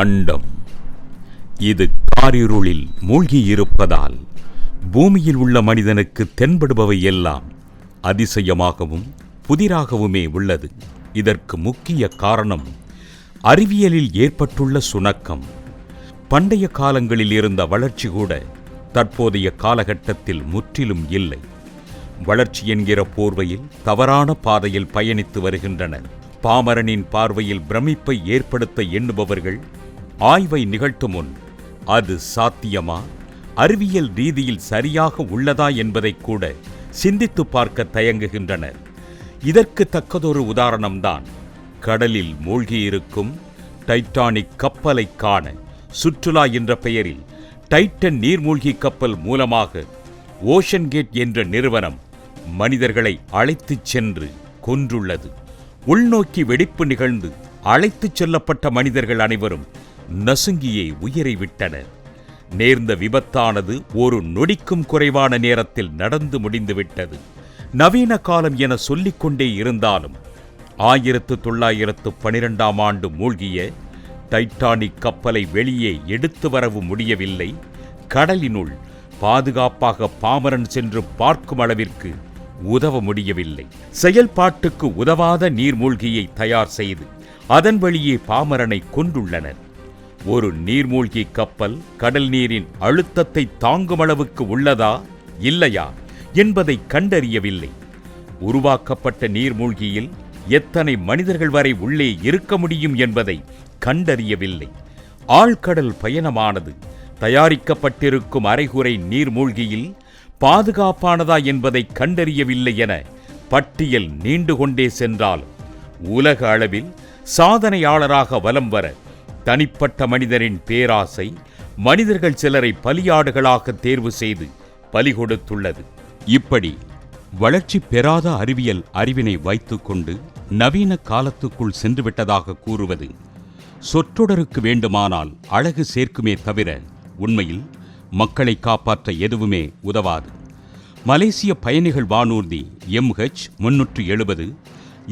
அண்டம். இது காரிருளில் மூழ்கியிருப்பதால் பூமியில் உள்ள மனிதனுக்கு தென்படுபவை எல்லாம் அதிசயமாகவும் புதிராகவுமே உள்ளது. இதற்கு முக்கிய காரணம் அறிவியலில் ஏற்பட்டுள்ள சுணக்கம். பண்டைய காலங்களில் இருந்த வளர்ச்சி கூட தற்போதைய காலகட்டத்தில் முற்றிலும் இல்லை. வளர்ச்சி என்கிற போர்வையில் தவறான பாதையில் பயணித்து வருகின்றனர். பாமரனின் பார்வையில் பிரமிப்பை ஏற்படுத்த எண்ணுபவர்கள் ஆய்வை நிகழ்த்தும் முன் அது சாத்தியமா? அறிவியல் ரீதியில் சரியாக உள்ளதா என்பதை கூட சிந்தித்து பார்க்க தயங்குகின்றனர். இதற்கு தக்கதொரு உதாரணம்தான் கடலில் மூழ்கியிருக்கும் டைட்டானிக் கப்பலை காண சுற்றுலா என்ற பெயரில் டைட்டன் நீர்மூழ்கி கப்பல் மூலமாக ஓஷன் கேட் என்ற நிறுவனம் மனிதர்களை அழைத்துச் சென்று கொன்றுள்ளது. உள்நோக்கி வெடிப்பு நிகழ்ந்து அழைத்துச் செல்லப்பட்ட மனிதர்கள் அனைவரும் நசுங்கியே உயிரை விட்டனர் நேர்ந்த விபத்தானது ஒரு நொடிக்கும் குறைவான நேரத்தில் நடந்து முடிந்துவிட்டது. நவீன காலம் என சொல்லிக்கொண்டே இருந்தாலும் ஆயிரத்து தொள்ளாயிரத்து பனிரெண்டாம் ஆண்டு மூழ்கிய டைட்டானிக் கப்பலை வெளியே எடுத்து வரவும் முடியவில்லை. கடலினுள் பாதுகாப்பாக பாமரன் சென்று பார்க்கும் அளவிற்கு உதவ முடியவில்லை. செயல்பாட்டுக்கு உதவாத நீர்மூழ்கியை தயார் செய்து அதன் வழியே பாமரனை கொண்டுள்ளனர். ஒரு நீர்மூழ்கி கப்பல் கடல் நீரின் அழுத்தத்தை தாங்கும் அளவுக்கு உள்ளதா? இல்லையா? என்பதை கண்டறியவில்லை. உருவாக்கப்பட்ட நீர்மூழ்கியில் எத்தனை மனிதர்கள் வரை உள்ளே இருக்க முடியும் என்பதை கண்டறியவில்லை. ஆழ்கடல் பயணமானது தயாரிக்கப்பட்டிருக்கும் அரைகுறை நீர்மூழ்கியில் பாதுகாப்பானதா என்பதை கண்டறியவில்லை என பட்டியல் நீண்டு கொண்டே சென்றாலும் உலக அளவில் சாதனையாளராக வலம் வர தனிப்பட்ட மனிதரின் பேராசை மனிதர்கள் சிலரை பலியாடுகளாக தேர்வு செய்து பலி கொடுத்துள்ளது. இப்படி வளர்ச்சி பெறாத அறிவியல் அறிவினை வைத்துக்கொண்டு நவீன காலத்துக்குள் சென்றுவிட்டதாக கூறுவது சொற்றொடருக்கு வேண்டுமானால் அழகு சேர்க்குமே தவிர உண்மையில் மக்களை காப்பாற்ற எதுவுமே உதவாது. மலேசிய பயணிகள் வானூர்தி எம்ஹெச் முன்னூற்று எழுபது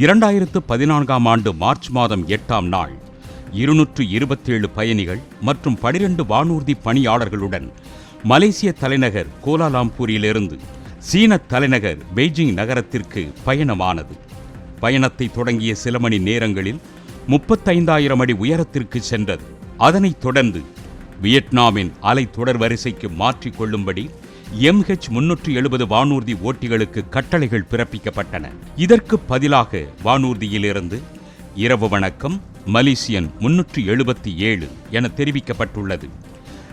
இரண்டாயிரத்து பதினான்காம் ஆண்டு மார்ச் மாதம் எட்டாம் நாள் இருநூற்று இருபத்தேழு பயணிகள் மற்றும் பனிரெண்டு வானூர்தி பணியாளர்களுடன் மலேசிய தலைநகர் கோலாலாம்பூரிலிருந்து சீன தலைநகர் பெய்ஜிங் நகரத்திற்கு பயணமானது. பயணத்தை தொடங்கிய சில மணி நேரங்களில் முப்பத்தைந்தாயிரம் அடி உயரத்திற்கு சென்றது. அதனைத் தொடர்ந்து வியட்நாமின் அலை தொடர் வரிசைக்கு மாற்றிக்கொள்ளும்படி எம்ஹெச் முன்னூற்று எழுபது வானூர்தி ஓட்டிகளுக்கு கட்டளைகள் பிறப்பிக்கப்பட்டன. இதற்கு பதிலாக வானூர்தியிலிருந்து இரவு வணக்கம். மலேசியன் முன்னூற்றி எழுபத்தி ஏழு என தெரிவிக்கப்பட்டுள்ளது.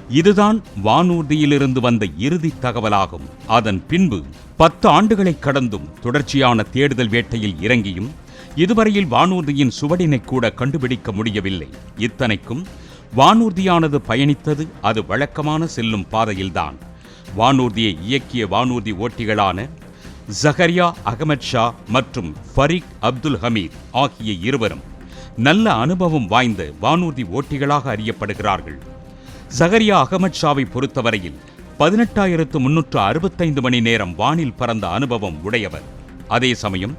இதுதான் வானூர்தியிலிருந்து வந்த இறுதி தகவலாகும். அதன் பின்பு பத்து ஆண்டுகளை கடந்தும் தொடர்ச்சியான தேடுதல் வேட்டையில் இறங்கியும் இதுவரையில் வானூர்தியின் சுவடினை கூட கண்டுபிடிக்க முடியவில்லை. இத்தனைக்கும் வானூர்தியானது பயணித்தது அது வழக்கமான செல்லும் பாதையில்தான். வானூர்தியை இயக்கிய வானூர்தி ஓட்டிகளான ஜஹரியா அகமத் ஷா மற்றும் ஃபரீக் அப்துல் ஹமீத் ஆகிய இருவரும் நல்ல அனுபவம் வாய்ந்த வானூர்தி ஓட்டிகளாக அறியப்படுகிறார்கள். ஜஹரியா அகமத் ஷாவை பொறுத்தவரையில் பதினெட்டாயிரத்து முன்னூற்று அறுபத்தைந்து மணி நேரம் வானில் பறந்த அனுபவம் உடையவர். அதே சமயம்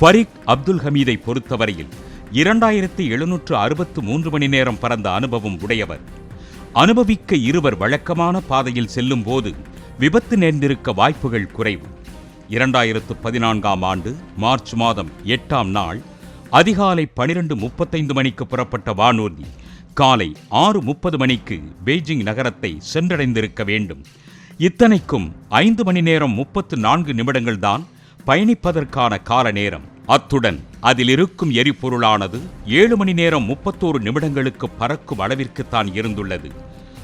ஃபரீக் அப்துல் ஹமீதை பொறுத்தவரையில் இரண்டாயிரத்து எழுநூற்று அறுபத்து மூன்று மணி நேரம் பறந்த அனுபவம் உடையவர். அனுபவிக்க இருவர் வழக்கமான பாதையில் செல்லும் போது விபத்து நேர்ந்திருக்க வாய்ப்புகள் குறைவு. இரண்டாயிரத்து பதினான்காம் ஆண்டு மார்ச் மாதம் எட்டாம் நாள் அதிகாலை பனிரெண்டு முப்பத்தைந்து மணிக்கு புறப்பட்ட வானூர்தி காலை ஆறு முப்பது மணிக்கு பெய்ஜிங் நகரத்தை சென்றடைந்திருக்க வேண்டும். இத்தனைக்கும் ஐந்து மணி நேரம் முப்பத்து நான்கு நிமிடங்கள்தான் பயணிப்பதற்கான கால நேரம் அத்துடன் அதில் இருக்கும் எரிபொருளானது ஏழு மணி நேரம் முப்பத்தோரு நிமிடங்களுக்கு பறக்கும் அளவிற்குத்தான் இருந்துள்ளது.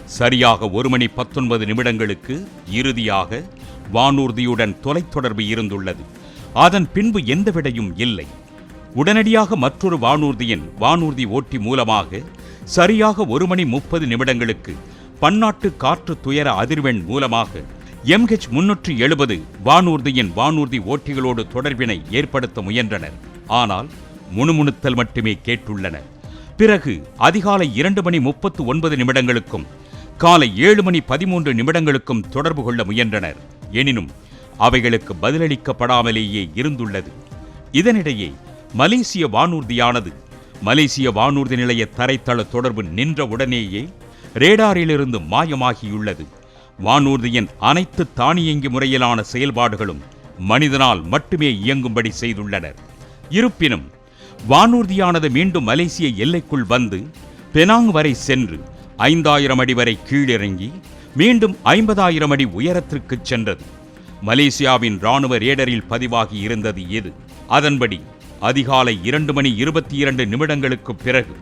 சரியாக ஒரு மணி பத்தொன்பது நிமிடங்களுக்கு இறுதியாக வானூர்தியுடன் தொலைத்தொடர்பு இருந்துள்ளது. அதன் பின்பு எந்த விடையும் இல்லை. உடனடியாக மற்றொரு வானூர்தியின் வானூர்தி ஓட்டி மூலமாக சரியாக ஒரு மணி முப்பது நிமிடங்களுக்கு பன்னாட்டு காற்று துயர அதிர்வெண் மூலமாக எம்ஹெச் முன்னூற்று எழுபது வானூர்தியின் வானூர்தி ஓட்டிகளோடு தொடர்பினை ஏற்படுத்த முயன்றனர். ஆனால் முணுமுணுத்தல் மட்டுமே கேட்டுள்ளனர். பிறகு அதிகாலை இரண்டு மணி முப்பத்து ஒன்பது நிமிடங்களுக்கும் காலை ஏழு மணி பதிமூன்று நிமிடங்களுக்கும் தொடர்பு கொள்ள முயன்றனர். எனினும் அவைகளுக்கு பதிலளிக்கப்படாமலேயே இருந்துள்ளது. இதனிடையே மலேசிய வானூர்தியானது மலேசிய வானூர்தி நிலைய தரைத்தள தொடர்பு நின்ற உடனேயே ரேடாரிலிருந்து மாயமாகியுள்ளது. வானூர்தியின் அனைத்து தானியங்கி முறையிலான செயல்பாடுகளும் மனிதனால் மட்டுமே இயங்கும்படி செய்துள்ளனர். இருப்பினும் வானூர்தியானது மீண்டும் மலேசிய எல்லைக்குள் வந்து பெனாங் வரை சென்று ஐந்தாயிரம் அடி வரை கீழிறங்கி மீண்டும் ஐம்பதாயிரம் அடி உயரத்திற்கு சென்றது. மலேசியாவின் ராணுவ ரேடரில் பதிவாகி இருந்தது எது? அதன்படி அதிகாலை இரண்டு மணி இருபத்தி இரண்டு நிமிடங்களுக்கு பிறகு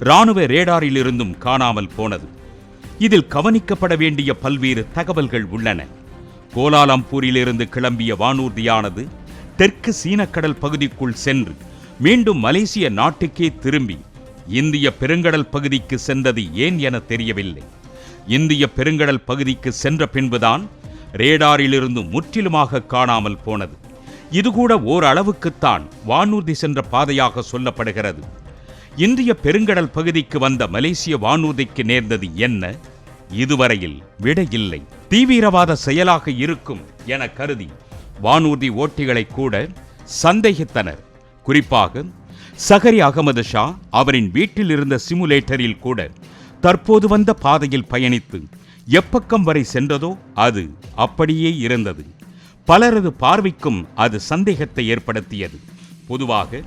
ராணுவ ரேடாரிலிருந்தும் காணாமல் போனது. இதில் கவனிக்கப்பட வேண்டிய பல்வேறு தகவல்கள் உள்ளன. கோலாலம்பூரிலிருந்து கிளம்பிய வானூர்தியானது தெற்கு சீனக்கடல் பகுதிக்குள் சென்று மீண்டும் மலேசிய நாட்டுக்கே திரும்பி இந்திய பெருங்கடல் பகுதிக்கு சென்றது ஏன் என தெரியவில்லை. இந்திய பெருங்கடல் பகுதிக்கு சென்ற பின்புதான் ரேடாரிலிருந்து முற்றிலுமாக காணாமல் போனது. இது கூட ஓரளவுக்குத்தான் வானூர்தி சென்ற பாதையாக சொல்லப்படுகிறது. இந்திய பெருங்கடல் பகுதிக்கு வந்த மலேசிய வானூர்திக்கு நேர்ந்தது என்ன? இதுவரையில் விடையில்லை தீவிரவாத செயலாக இருக்கும் என கருதி வானூர்தி ஓட்டிகளை கூட சந்தேகித்தனர். குறிப்பாக சஹரி அகமது ஷா அவரின் வீட்டில் இருந்த சிமுலேட்டரில் கூட தற்போது வந்த பாதையில் பயணித்து எப்பக்கம் வரை சென்றதோ அது அப்படியே இருந்தது. பலரது பார்வைக்கும் அது சந்தேகத்தை ஏற்படுத்தியது. பொதுவாக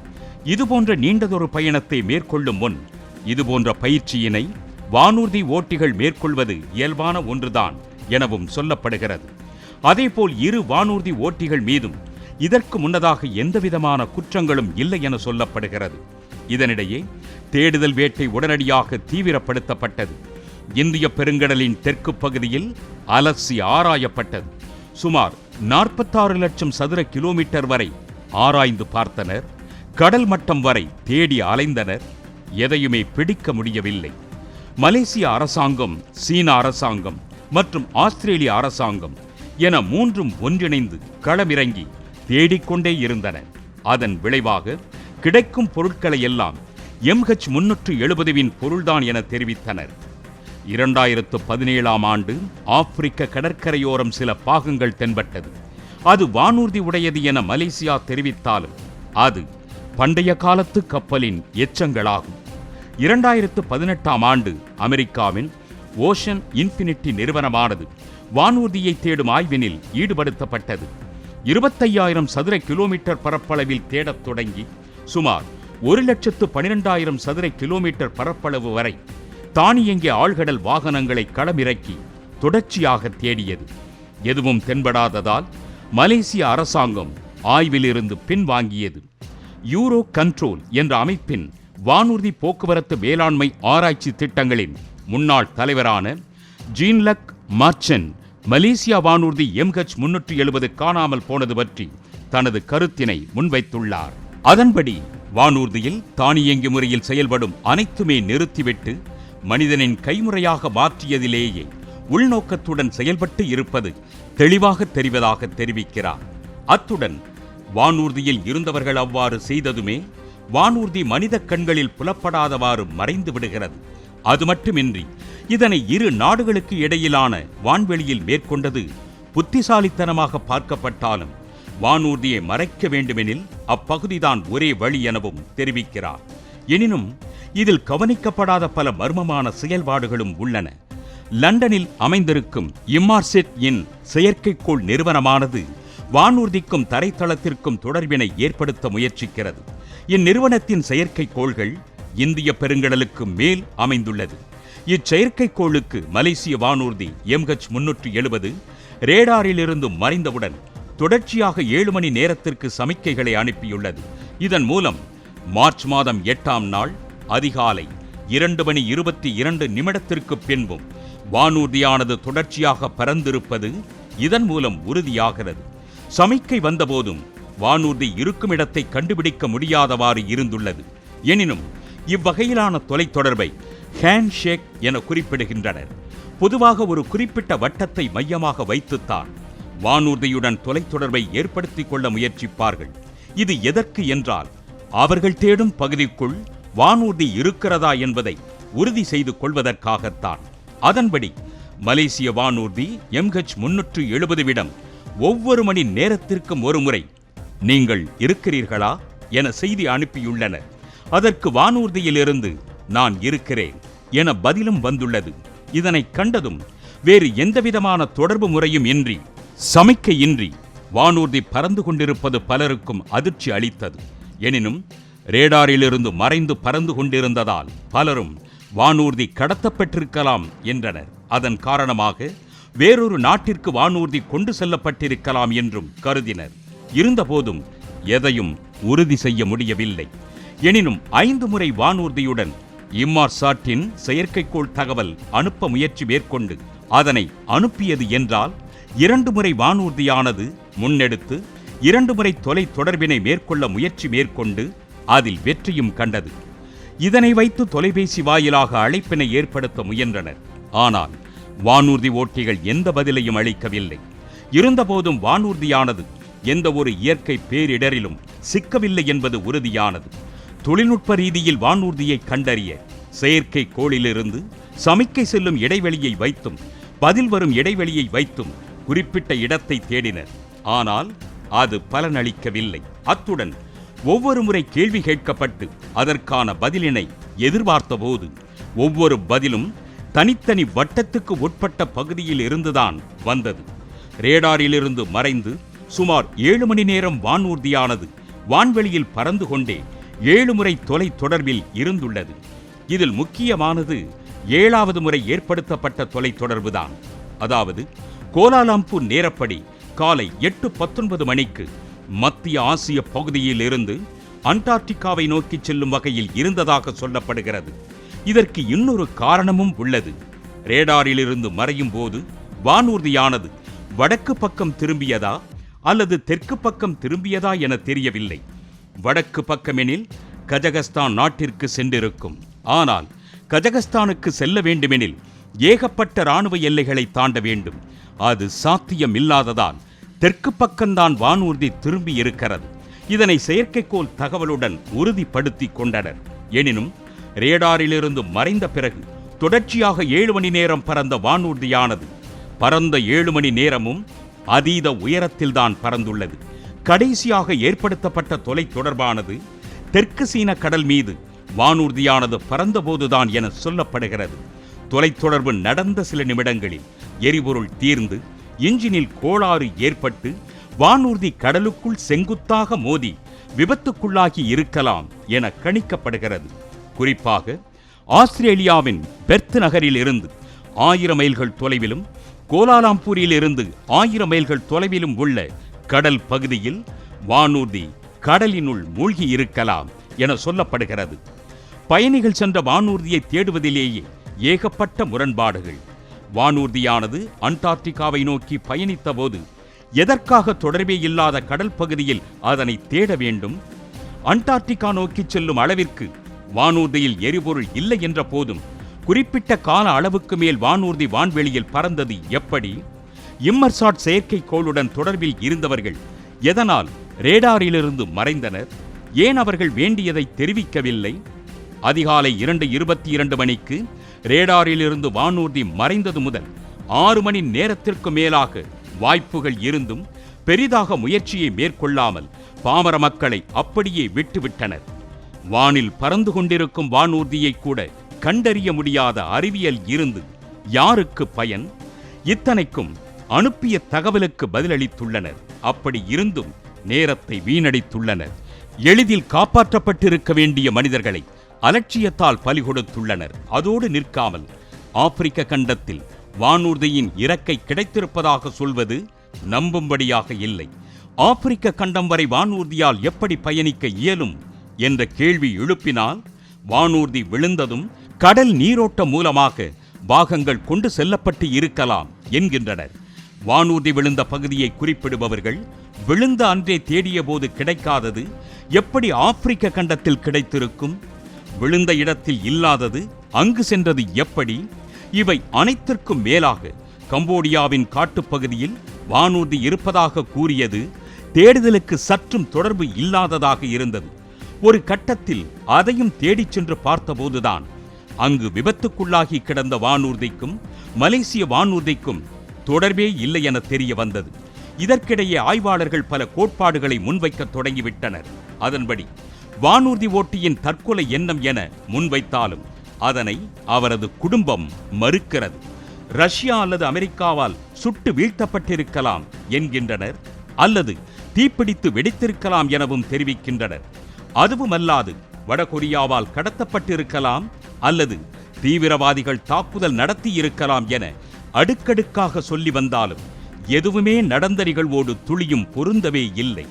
இதுபோன்ற நீண்டதொரு பயணத்தை மேற்கொள்ளும் முன் இதுபோன்ற பயிற்சியினை வானூர்தி ஓட்டிகள் மேற்கொள்வது இயல்பான ஒன்றுதான் எனவும் சொல்லப்படுகிறது. அதேபோல் இரு வானூர்தி ஓட்டிகள் மீதும் இதற்கு முன்னதாக எந்தவிதமான குற்றங்களும் இல்லை என சொல்லப்படுகிறது. இதனிடையே தேடுதல் வேட்டை உடனடியாக தீவிரப்படுத்தப்பட்டது. இந்திய பெருங்கடலின் தெற்கு பகுதியில் அலசி ஆராயப்பட்டது. சுமார் நாற்பத்தாறு லட்சம் சதுர கிலோமீட்டர் வரை ஆராய்ந்து பார்த்தனர். கடல் மட்டம் வரை தேடி அலைந்தனர். எதையுமே பிடிக்க முடியவில்லை. மலேசிய அரசாங்கம் சீன அரசாங்கம் மற்றும் ஆஸ்திரேலிய அரசாங்கம் என மூன்றும் ஒன்றிணைந்து களமிறங்கி தேடிக்கொண்டே இருந்தன. அதன் விளைவாக கிடைக்கும் பொருட்களை எல்லாம் எம்ஹெச் முன்னூற்று எழுபதுவின் பொருள்தான் என தெரிவித்தனர். இரண்டாயிரத்து பதினேழாம் ஆண்டு ஆப்பிரிக்க கடற்கரையோரம் சில பாகங்கள் தென்பட்டது. அது வானூர்தி உடையது என மலேசியா தெரிவித்தாலும் அது பண்டைய காலத்து கப்பலின் எச்சங்களாகும். இரண்டாயிரத்து பதினெட்டாம் ஆண்டு அமெரிக்காவின் ஓஷன் இன்ஃபினிட்டி நிறுவனமானது வானூர்தியை தேடும் ஆய்வினில் ஈடுபடுத்தப்பட்டது. இருபத்தையாயிரம் சதுர கிலோமீட்டர் பரப்பளவில் தேடத் தொடங்கி சுமார் ஒரு லட்சத்து பனிரெண்டாயிரம் சதுர கிலோமீட்டர் பரப்பளவு வரை தானியங்கி ஆழ்கடல் வாகனங்களை களமிறக்கி தொடர்ச்சியாக தேடியது. எதுவும் தென்படாததால் மலேசிய அரசாங்கம் ஆய்விலிருந்து பின்வாங்கியது. யூரோ கண்ட்ரோல் என்ற அமைப்பின் வானூர்தி போக்குவரத்து வேளாண்மை ஆராய்ச்சி திட்டங்களின் முன்னாள் தலைவரான ஜீன்லக் மார்ச்சன் மலேசியா வானூர்தி எம்ஹெச் முன்னூற்றி எழுபது காணாமல் போனது பற்றி தனது கருத்தினை முன்வைத்துள்ளார். அதன்படி வானூர்தியில் தானியங்கி முறையில் செயல்படும் அனைத்துமே நிறுத்திவிட்டு மனிதனின் கைமுறையாக மாற்றியதிலேயே உள்நோக்கத்துடன் செயல்பட்டு இருப்பது தெளிவாக தெரிவதாக தெரிவிக்கிறார். அத்துடன் வானூர்தியில் இருந்தவர்கள் அவ்வாறு செய்ததுமே வானூர்தி மனித கண்களில் புலப்படாதவாறு மறைந்து விடுகிறது. அது மட்டுமின்றி இதனை இரு நாடுகளுக்கு இடையிலான வான்வெளியில் மேற்கொண்டது புத்திசாலித்தனமாக பார்க்கப்பட்டாலும் வானூர்தியை மறைக்க வேண்டுமெனில் அப்பகுதிதான் ஒரே வழி எனவும் தெரிவிக்கிறார். எனினும் இதில் கவனிக்கப்படாத பல மர்மமான செயல்பாடுகளும் உள்ளன. லண்டனில் அமைந்திருக்கும் இம்மார்செட் இன் செயற்கைக்கோள் நிறுவனமானது வானூர்திக்கும் தரைத்தளத்திற்கும் தொடர்பினை ஏற்படுத்த முயற்சிக்கிறது. இந்நிறுவனத்தின் செயற்கைக்கோள்கள் இந்திய பெருங்கடலுக்கு மேல் அமைந்துள்ளது. இச்செயற்கைக்கோளுக்கு மலேசிய வானூர்தி எம்ஹெச் முன்னூற்று எழுபது ரேடாரிலிருந்து மறைந்தவுடன் தொடர்ச்சியாக ஏழு மணி நேரத்திற்கு சமிக்கைகளை அனுப்பியுள்ளது. இதன் மூலம் மார்ச் மாதம் எட்டாம் நாள் அதிகாலை இரண்டு மணி இருபத்தி இரண்டு நிமிடத்திற்கு பின்பும் வானூர்தியானது தொடர்ச்சியாக பறந்திருப்பது இதன் மூலம் உறுதியாகிறது. சமிக்கை வந்தபோதும் வானூர்தி இருக்கும் இடத்தை கண்டுபிடிக்க முடியாதவாறு இருந்துள்ளது. எனினும் இவ்வகையிலான தொலைத்தொடர்பை ஹேண்ட் ஷேக் என குறிப்பிடுகின்றனர். பொதுவாக ஒரு குறிப்பிட்ட வட்டத்தை மையமாக வைத்துத்தான் வானூர்தியுடன் தொலைத்தொடர்பை ஏற்படுத்திக் கொள்ள முயற்சிப்பார்கள். இது எதற்கு என்றால் அவர்கள் தேடும் பகுதிக்குள் வானூர்தி இருக்கிறதா என்பதை உறுதி செய்து கொள்வதற்காகத்தான். அதன்படி மலேசிய வானூர்தி எம்ஹெச் முன்னூற்று எழுபது விடம் ஒவ்வொரு மணி நேரத்திற்கும் ஒரு முறை நீங்கள் இருக்கிறீர்களா என செய்தி அனுப்பியுள்ளனர். அதற்கு வானூர்தியிலிருந்து நான் இருக்கிறேன் என பதிலும் வந்துள்ளது. இதனை கண்டதும் வேறு எந்தவிதமான தொடர்பு முறையும் இன்றி சமிக்கையின்றி வானூர்தி பறந்து கொண்டிருப்பது பலருக்கும் அதிர்ச்சி அளித்தது. எனினும் ரேடாரிலிருந்து மறைந்து பறந்து கொண்டிருந்ததால் பலரும் வானூர்தி கடத்தப்பட்டிருக்கலாம் என்றனர். அதன் காரணமாக வேறொரு நாட்டிற்கு வானூர்தி கொண்டு செல்லப்பட்டிருக்கலாம் என்றும் கருதினர். இருந்தபோதும் எதையும் உறுதி செய்ய முடியவில்லை. எனினும் ஐந்து முறை வானூர்தியுடன் இம்மார்சாட்டின் செயற்கைக்கோள் தகவல் அனுப்ப முயற்சி மேற்கொண்டு அதனை அனுப்பியது என்றால் இரண்டு முறை வானூர்தியானது முன்னெடுத்து இரண்டு முறை தொலை தொடர்பினை மேற்கொள்ள முயற்சி மேற்கொண்டு அதில் வெற்றியும் கண்டது. இதனை வைத்து தொலைபேசி வாயிலாக அழைப்பினை ஏற்படுத்த முயன்றனர். ஆனால் வானூர்தி ஓட்டிகள் எந்த பதிலையும் அளிக்கவில்லை. இருந்தபோதும் வானூர்தியானது எந்த ஒரு இயற்கை பேரிடரிலும் சிக்கவில்லை என்பது உறுதியானது. தொழில்நுட்ப ரீதியில் வானூர்தியை கண்டறிய செயற்கை கோளிலிருந்து சமிக்கை செல்லும் இடைவெளியை வைத்தும் பதில் வரும் இடைவெளியை வைத்தும் குறிப்பிட்ட இடத்தை தேடினர். ஆனால் அது பலனளிக்கவில்லை. அத்துடன் ஒவ்வொரு முறை கேள்வி கேட்கப்பட்டு அதற்கான பதிலினை எதிர்பார்த்தபோது ஒவ்வொரு பதிலும் தனித்தனி வட்டத்துக்கு உட்பட்ட பகுதியில் இருந்துதான் வந்தது. ரேடாரிலிருந்து மறைந்து சுமார் ஏழு மணி நேரம் வானூர்தியானது வான்வெளியில் பறந்து கொண்டே ஏழு முறை தொலை தொடர்பில் இருந்துள்ளது. இதில் முக்கியமானது ஏழாவது முறை ஏற்படுத்தப்பட்ட தொலை தொடர்புதான். அதாவது கோலாலம்பூர் நேரப்படி காலை எட்டு பத்தொன்பது மணிக்கு மத்திய ஆசிய பகுதியில் இருந்து அண்டார்டிகாவை நோக்கி செல்லும் வகையில் இருந்ததாக சொல்லப்படுகிறது. இதற்கு இன்னொரு காரணமும் உள்ளது. ரேடாரிலிருந்து மறையும் போது வானூர்தியானது வடக்கு பக்கம் திரும்பியதா அல்லது தெற்கு பக்கம் திரும்பியதா என தெரியவில்லை. வடக்கு பக்கமெனில் கஜகஸ்தான் நாட்டிற்கு சென்றிருக்கும். ஆனால் கஜகஸ்தானுக்கு செல்ல வேண்டுமெனில் ஏகப்பட்ட ராணுவ எல்லைகளை தாண்ட வேண்டும். அது சாத்தியமில்லாததால் தெற்கு பக்கம்தான் வானூர்தி திரும்பி இருக்கிறது. இதனை செயற்கைக்கோள் தகவலுடன் உறுதிப்படுத்தி கொண்டனர். எனினும் ரேடாரிலிருந்து மறைந்த பிறகு தொடர்ச்சியாக ஏழு மணி நேரம் பறந்த வானூர்தியானது பறந்த ஏழு மணி நேரமும் அதீத உயரத்தில்தான் பறந்துள்ளது. கடைசியாக ஏற்படுத்தப்பட்ட தொலை தொடர்பானது தெற்கு சீன கடல் மீது வானூர்தியானது பறந்தபோதுதான் என சொல்லப்படுகிறது. தொலைத்தொடர்பு நடந்த சில நிமிடங்களில் எரிபொருள் தீர்ந்து இன்ஜினில் கோளாறு ஏற்பட்டு வானூர்தி கடலுக்குள் செங்குத்தாக மோதி விபத்துக்குள்ளாகி இருக்கலாம் என கணிக்கப்படுகிறது. குறிப்பாக ஆஸ்திரேலியாவின் பெர்த் நகரில் இருந்து ஆயிரம் மைல்கள் தொலைவிலும் கோலாலம்பூரில் இருந்து ஆயிரம் மைல்கள் தொலைவிலும் உள்ள கடல் பகுதியில் வானூர்தி கடலினுள் மூழ்கி இருக்கலாம் என சொல்லப்படுகிறது. பயணிகள் சென்ற வானூர்தியை தேடுவதிலேயே ஏகப்பட்ட முரண்பாடுகள். வானூர்தியானது அண்டார்டிகாவை நோக்கி பயணித்தபோது எதற்காக தொடர்பே இல்லாத கடல் பகுதியில் அதனை தேட வேண்டும்? அண்டார்டிகா நோக்கி செல்லும் அளவிற்கு வானூர்தியில் எரிபொருள் இல்லை என்ற போதும் குறிப்பிட்ட கால அளவுக்கு மேல் வானூர்தி வான்வெளியில் பறந்தது எப்படி? இம்மர்சாட் செயற்கைக்கோளுடன் தொடர்பில் இருந்தவர்கள் எதனால் ரேடாரிலிருந்து மறைந்தனர்? ஏன் அவர்கள் வேண்டியதை தெரிவிக்கவில்லை? அதிகாலை இரண்டு இருபத்தி இரண்டு மணிக்கு ரேடாரிலிருந்து வானூர்தி மறைந்தது முதல் ஆறு மணி நேரத்திற்கு மேலாக வாய்ப்புகள் இருந்தும் பெரிதாக முயற்சியை மேற்கொள்ளாமல் பாமர மக்களை அப்படியே விட்டுவிட்டனர். வானில் பறந்து கொண்டிருக்கும் வானூர்தியை கூட கண்டறிய முடியாத அறிவியல் இருந்து யாருக்கு பயன்? இத்தனைக்கும் அனுப்பிய தகவலுக்கு பதிலளித்துள்ளனர். அப்படி இருந்தும் நேரத்தை வீணடித்துள்ளனர். எளிதில் காப்பாற்றப்பட்டிருக்க வேண்டிய மனிதர்களை அலட்சியத்தால் பலி கொடுத்துள்ளனர் அதோடு நிற்காமல் ஆப்பிரிக்க கண்டத்தில் வானூர்தியின் இறக்கை கிடைத்திருப்பதாக சொல்வது நம்பும்படியாக இல்லை. ஆப்பிரிக்க கண்டம் வரை வானூர்தியால் எப்படி பயணிக்க இயலும் என்ற கேள்வி எழுப்பினால் வானூர்தி விழுந்ததும் கடல் நீரோட்டம் மூலமாக பாகங்கள் கொண்டு செல்லப்பட்டு இருக்கலாம் என்கின்றனர். வானூர்தி விழுந்த பகுதியை குறிப்பிடுபவர்கள் விழுந்த அன்றே தேடிய போது கிடைக்காதது எப்படி ஆப்பிரிக்க கண்டத்தில் கிடைத்திருக்கும் விழுந்த இடத்தில் இல்லாதது அங்கு சென்றது எப்படி? இவை அனைத்திற்கும் மேலாக கம்போடியாவின் காட்டுப்பகுதியில் வானூர்தி இருப்பதாக கூறியது தேடுதலுக்கு சற்றும் தொடர்பு இல்லாததாக இருந்தது. ஒரு கட்டத்தில் அதையும் தேடிச் சென்று பார்த்தபோதுதான் அங்கு விபத்துக்குள்ளாகி கிடந்த வானூர்திக்கும் மலேசிய வானூர்திக்கும் தொடர்பே இல்லை என தெரிய வந்தது. இதற்கிடையே ஆய்வாளர்கள் பல கோட்பாடுகளை முன்வைக்க தொடங்கிவிட்டனர். அதன்படி வானூர்தி ஓட்டியின் தற்கொலை எண்ணம் என முன்வைத்தாலும் அதனை அவரது குடும்பம் மறுக்கிறது. ரஷ்யா அல்லது அமெரிக்காவால் சுட்டு வீழ்த்தப்பட்டிருக்கலாம் என்கின்றனர் அல்லது தீப்பிடித்து வெடித்திருக்கலாம் எனவும் தெரிவிக்கின்றனர். அதுவுமல்லாது வடகொரியாவால் கடத்தப்பட்டிருக்கலாம் அல்லது தீவிரவாதிகள் தாக்குதல் நடத்தியிருக்கலாம் என அடுக்கடுக்காக சொல்லி வந்தாலும் எதுவுமே நடந்த நிகழ்வோடு துளியும் பொருந்தவே இல்லை.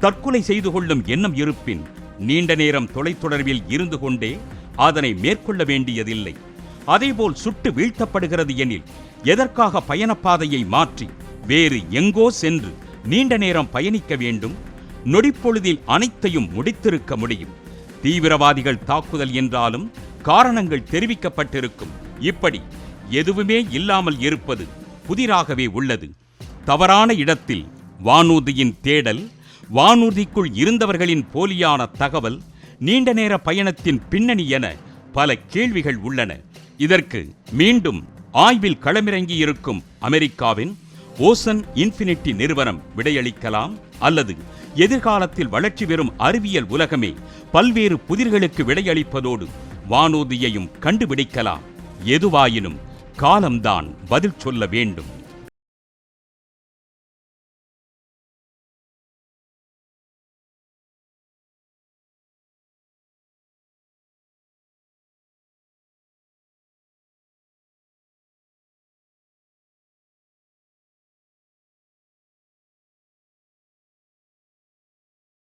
தற்கொலை செய்து கொள்ளும் எண்ணம் இருப்பின் நீண்ட நேரம் தொலைத்தொடர்பில் இருந்து கொண்டே அதனை மேற்கொள்ள வேண்டியதில்லை. அதேபோல் சுட்டு வீழ்த்தப்படுகிறது எனில் எதற்காக பயணப்பாதையை மாற்றி வேறு எங்கோ சென்று நீண்ட நேரம் பயணிக்க வேண்டும்? நொடிப்பொழுதில் அனைத்தையும் முடித்திருக்க முடியும். தீவிரவாதிகள் தாக்குதல் என்றாலும் காரணங்கள் தெரிவிக்கப்பட்டிருக்கும். இப்படி எதுவுமே இல்லாமல் இருப்பது புதிராகவே உள்ளது. தவறான இடத்தில் வானூதியின் தேடல் வானூர்திக்குள் இருந்தவர்களின் போலியான தகவல் நீண்ட நேர பயணத்தின் பின்னணி என பல கேள்விகள் உள்ளன. இதற்கு மீண்டும் ஆய்வில் களமிறங்கி இருக்கும் அமெரிக்காவின் ஓசன் இன்ஃபினிட்டி நிறுவனம் விடையளிக்கலாம் அல்லது எதிர்காலத்தில் வளர்ச்சி பெறும் அறிவியல் உலகமே பல்வேறு புதிர்களுக்கு விடையளிப்பதோடு வானூர்தியையும் கண்டுபிடிக்கலாம். எதுவாயினும் காலம்தான் பதில் சொல்ல வேண்டும்.